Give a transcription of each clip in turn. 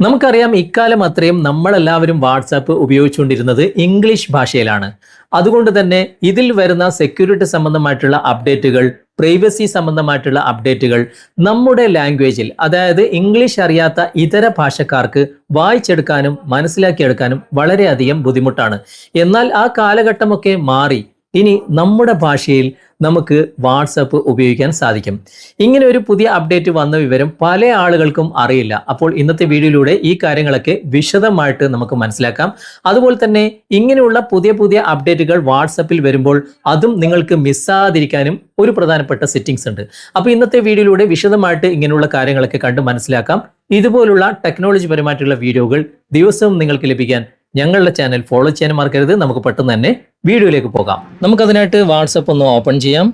നമുക്കറിയാം ഇക്കാലം അത്രയും നമ്മളെല്ലാവരും വാട്സാപ്പ് ഉപയോഗിച്ചുകൊണ്ടിരുന്നത് ഇംഗ്ലീഷ് ഭാഷയിലാണ്. അതുകൊണ്ട് തന്നെ ഇതിൽ വരുന്ന സെക്യൂരിറ്റി സംബന്ധമായിട്ടുള്ള അപ്ഡേറ്റുകൾ പ്രൈവസി സംബന്ധമായിട്ടുള്ള അപ്ഡേറ്റുകൾ നമ്മുടെ ലാംഗ്വേജിൽ അതായത് ഇംഗ്ലീഷ് അറിയാത്ത ഇതര ഭാഷക്കാർക്ക് വായിച്ചെടുക്കാനും മനസ്സിലാക്കിയെടുക്കാനും വളരെയധികം ബുദ്ധിമുട്ടാണ്. എന്നാൽ ആ കാലഘട്ടമൊക്കെ മാറി. ഇനി നമ്മുടെ ഭാഷയിൽ നമുക്ക് വാട്സപ്പ് ഉപയോഗിക്കാൻ സാധിക്കും. ഇങ്ങനെ ഒരു പുതിയ അപ്ഡേറ്റ് വന്ന വിവരം പല ആളുകൾക്കും അറിയില്ല. അപ്പോൾ ഇന്നത്തെ വീഡിയോയിലൂടെ ഈ കാര്യങ്ങളൊക്കെ വിശദമായിട്ട് നമുക്ക് മനസ്സിലാക്കാം. അതുപോലെ തന്നെ ഇങ്ങനെയുള്ള പുതിയ പുതിയ അപ്ഡേറ്റുകൾ വാട്സപ്പിൽ വരുമ്പോൾ അതും നിങ്ങൾക്ക് മിസ്സാതിരിക്കാനും ഒരു പ്രധാനപ്പെട്ട സെറ്റിംഗ്സ് ഉണ്ട്. അപ്പോൾ ഇന്നത്തെ വീഡിയോയിലൂടെ വിശദമായിട്ട് ഇങ്ങനെയുള്ള കാര്യങ്ങളൊക്കെ കണ്ട് മനസ്സിലാക്കാം. ഇതുപോലുള്ള ടെക്നോളജി പരമായിട്ടുള്ള വീഡിയോകൾ ദിവസവും നിങ്ങൾക്ക് ലഭിക്കാൻ ഞങ്ങളുടെ ചാനൽ ഫോളോ ചെയ്യാൻ മറക്കരുത്. നമുക്ക് പെട്ടെന്ന് തന്നെ വീഡിയോയിലേക്ക് പോകാം. നമുക്കതിനായിട്ട് വാട്സപ്പ് ഒന്ന് ഓപ്പൺ ചെയ്യാം.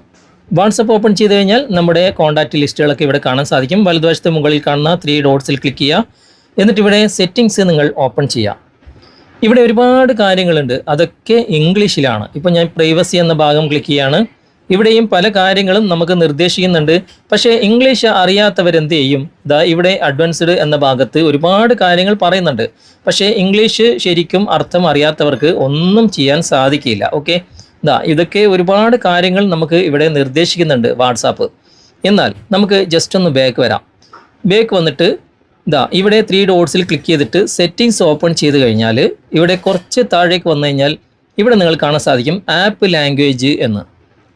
വാട്സപ്പ് ഓപ്പൺ ചെയ്ത് കഴിഞ്ഞാൽ നമ്മുടെ കോൺടാക്റ്റ് ലിസ്റ്റുകളൊക്കെ ഇവിടെ കാണാൻ സാധിക്കും. വലതുവശത്ത് മുകളിൽ കാണുന്ന ത്രീ ഡോട്ട്സിൽ ക്ലിക്ക് ചെയ്യുക. എന്നിട്ട് ഇവിടെ സെറ്റിങ്സ് നിങ്ങൾ ഓപ്പൺ ചെയ്യുക. ഇവിടെ ഒരുപാട് കാര്യങ്ങളുണ്ട്. അതൊക്കെ ഇംഗ്ലീഷിലാണ് ഇപ്പം ഞാൻ പ്രൈവസി എന്ന ഭാഗം ക്ലിക്ക് ചെയ്യാണ്. ഇവിടെയും പല കാര്യങ്ങളും നമുക്ക് നിർദ്ദേശിക്കുന്നുണ്ട്. പക്ഷേ ഇംഗ്ലീഷ് അറിയാത്തവരെന്ത് ചെയ്യും? ദാ ഇവിടെ അഡ്വാൻസ്ഡ് എന്ന ഭാഗത്ത് ഒരുപാട് കാര്യങ്ങൾ പറയുന്നുണ്ട്. പക്ഷേ ഇംഗ്ലീഷ് ശരിക്കും അർത്ഥം അറിയാത്തവർക്ക് ഒന്നും ചെയ്യാൻ സാധിക്കില്ല. ഓക്കെ? ദാ ഇതൊക്കെ ഒരുപാട് കാര്യങ്ങൾ നമുക്ക് ഇവിടെ നിർദ്ദേശിക്കുന്നുണ്ട് വാട്സാപ്പ്. എന്നാൽ നമുക്ക് ജസ്റ്റ് ഒന്ന് ബാക്ക് വരാം. ബാക്ക് വന്നിട്ട് ഇതാ ഇവിടെ ത്രീ ഡോട്ട്സിൽ ക്ലിക്ക് ചെയ്തിട്ട് സെറ്റിങ്സ് ഓപ്പൺ ചെയ്ത് കഴിഞ്ഞാൽ ഇവിടെ കുറച്ച് താഴേക്ക് വന്നു കഴിഞ്ഞാൽ ഇവിടെ നിങ്ങൾ കാണാൻ സാധിക്കും ആപ്പ് ലാംഗ്വേജ് എന്ന്.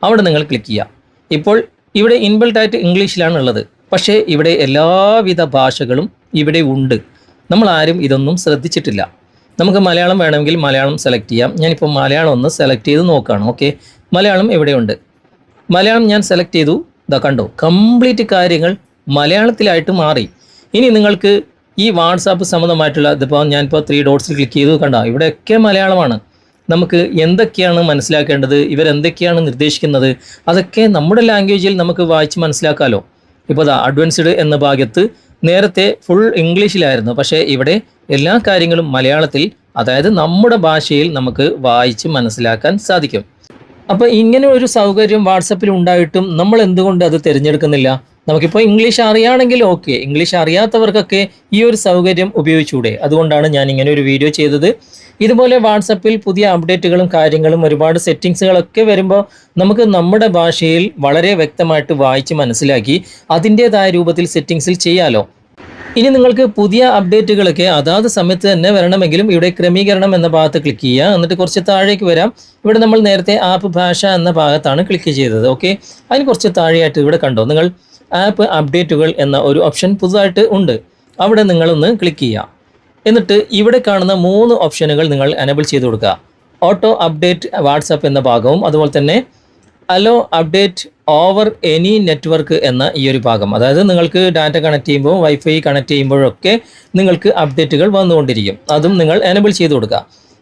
അവിടെ നിങ്ങൾ ക്ലിക്ക് ചെയ്യുക. ഇപ്പോൾ ഇവിടെ ഇൻബിൽട്ട് ആയിട്ട് ഇംഗ്ലീഷിലാണ് ഉള്ളത് പക്ഷേ ഇവിടെ എല്ലാവിധ ഭാഷകളും ഇവിടെ ഉണ്ട്. നമ്മൾ ആരും ഇതൊന്നും ശ്രദ്ധിച്ചിട്ടില്ല. നമുക്ക് മലയാളം വേണമെങ്കിൽ മലയാളം സെലക്ട് ചെയ്യാം. ഞാനിപ്പോൾ മലയാളം ഒന്ന് സെലക്ട് ചെയ്ത് നോക്കുകയാണ് ഓക്കെ മലയാളം ഇവിടെയുണ്ട്. മലയാളം ഞാൻ സെലക്ട് ചെയ്തു. ഇതാ കണ്ടോ? കംപ്ലീറ്റ് കാര്യങ്ങൾ മലയാളത്തിലായിട്ട് മാറി. ഇനി നിങ്ങൾക്ക് ഈ വാട്സാപ്പ് സംബന്ധമായിട്ടുള്ള ഇതിപ്പോൾ ഞാനിപ്പോൾ ത്രീ ഡോട്ട്സിൽ ക്ലിക്ക് ചെയ്തു. കണ്ടോ? ഇവിടെയൊക്കെ മലയാളമാണ്. നമുക്ക് എന്തൊക്കെയാണ് മനസ്സിലാക്കേണ്ടത്? ഇവരെന്തൊക്കെയാണ് നിർദ്ദേശിക്കുന്നത്? അതൊക്കെ നമ്മുടെ ലാംഗ്വേജിൽ നമുക്ക് വായിച്ച് മനസ്സിലാക്കാമല്ലോ ഇപ്പോൾ അഡ്വാൻസ്ഡ് എന്ന ഭാഗത്ത് നേരത്തെ ഫുൾ ഇംഗ്ലീഷിലായിരുന്നു. പക്ഷേ ഇവിടെ എല്ലാ കാര്യങ്ങളും മലയാളത്തിൽ അതായത് നമ്മുടെ ഭാഷയിൽ നമുക്ക് വായിച്ച് മനസ്സിലാക്കാൻ സാധിക്കും. അപ്പോൾ ഇങ്ങനെ ഒരു സൗകര്യം വാട്സപ്പിൽ ഉണ്ടായിട്ടും നമ്മൾ എന്തുകൊണ്ട് അത് തിരഞ്ഞെടുക്കുന്നില്ല? നമുക്കിപ്പോൾ ഇംഗ്ലീഷ് അറിയാണെങ്കിൽ ഓക്കെ. ഇംഗ്ലീഷ് അറിയാത്തവർക്കൊക്കെ ഈ ഒരു സൗകര്യം ഉപയോഗിച്ചൂടെ? അതുകൊണ്ടാണ് ഞാൻ ഇങ്ങനെ ഒരു വീഡിയോ ചെയ്തത്. ഇതുപോലെ വാട്സപ്പിൽ പുതിയ അപ്ഡേറ്റുകളും കാര്യങ്ങളും ഒരുപാട് സെറ്റിങ്സുകളൊക്കെ വരുമ്പോൾ നമുക്ക് നമ്മുടെ ഭാഷയിൽ വളരെ വ്യക്തമായിട്ട് വായിച്ച് മനസ്സിലാക്കി അതിന്റെതായ രൂപത്തിൽ സെറ്റിങ്സിൽ ചെയ്യാലോ. ഇനി നിങ്ങൾക്ക് പുതിയ അപ്ഡേറ്റുകളൊക്കെ അതാത് സമയത്ത് തന്നെ വരണമെങ്കിലും ഇവിടെ ക്രമീകരണം എന്ന ഭാഗത്ത് ക്ലിക്ക് ചെയ്യുക. എന്നിട്ട് കുറച്ച് താഴേക്ക് വരാം. ഇവിടെ നമ്മൾ നേരത്തെ ആപ്പ് ഭാഷ എന്ന ഭാഗത്താണ് ക്ലിക്ക് ചെയ്തത്. ഓക്കെ? അതിന് കുറച്ച് താഴെയായിട്ട് ഇവിടെ കണ്ടോ? നിങ്ങൾ ആപ്പ് അപ്ഡേറ്റുകൾ എന്ന ഒരു ഓപ്ഷൻ പുതുതായിട്ട് ഉണ്ട്. അവിടെ നിങ്ങളൊന്ന് ക്ലിക്ക് ചെയ്യുക. എന്നിട്ട് ഇവിടെ കാണുന്ന മൂന്ന് ഓപ്ഷനുകൾ നിങ്ങൾ എനബിൾ ചെയ്ത് കൊടുക്കുക. ഓട്ടോ അപ്ഡേറ്റ് വാട്സപ്പ് എന്ന ഭാഗവും അതുപോലെ തന്നെ allow update over any network എന്ന ഈ ഒരു ഭാഗം. അതായത് നിങ്ങൾക്ക് ഡാറ്റ കണക്ട് ചെയ്യുമ്പോൾ വൈഫൈ കണക്ട് ചെയ്യുമ്പോഴൊക്കെ നിങ്ങൾക്ക് അപ്ഡേറ്റുകൾ വന്നുകൊണ്ടിരിക്കും. അതും നിങ്ങൾ എനബിൾ ചെയ്ത് കൊടുക്കുക.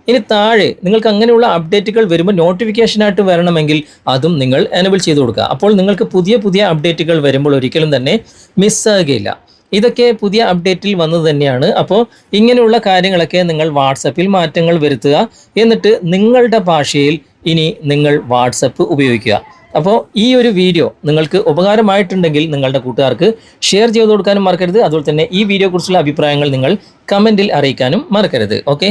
ഇനി താഴെ നിങ്ങൾക്ക് അങ്ങനെയുള്ള അപ്ഡേറ്റുകൾ വരുമ്പോൾ നോട്ടിഫിക്കേഷനായിട്ട് വരണമെങ്കിൽ അതും നിങ്ങൾ എനബിൾ ചെയ്ത് കൊടുക്കുക. അപ്പോൾ നിങ്ങൾക്ക് പുതിയ പുതിയ അപ്ഡേറ്റുകൾ വരുമ്പോൾ ഒരിക്കലും തന്നെ മിസ്സാകുകയില്ല ഇതൊക്കെ പുതിയ അപ്ഡേറ്റിൽ വന്നത് തന്നെയാണ്. അപ്പോൾ ഇങ്ങനെയുള്ള കാര്യങ്ങളൊക്കെ നിങ്ങൾ വാട്സപ്പിൽ മാറ്റങ്ങൾ വരുത്തുക. എന്നിട്ട് നിങ്ങളുടെ ഭാഷയിൽ ഇനി നിങ്ങൾ വാട്സപ്പ് ഉപയോഗിക്കുക. അപ്പോൾ ഈ ഒരു വീഡിയോ നിങ്ങൾക്ക് ഉപകാരമായിട്ടുണ്ടെങ്കിൽ നിങ്ങളുടെ കൂട്ടുകാർക്ക് ഷെയർ ചെയ്ത് കൊടുക്കാനും മറക്കരുത്. അതുപോലെ തന്നെ ഈ വീഡിയോ കുറിച്ചുള്ള അഭിപ്രായങ്ങൾ നിങ്ങൾ കമന്റിൽ അറിയിക്കാനും മറക്കരുത്. ഓക്കെ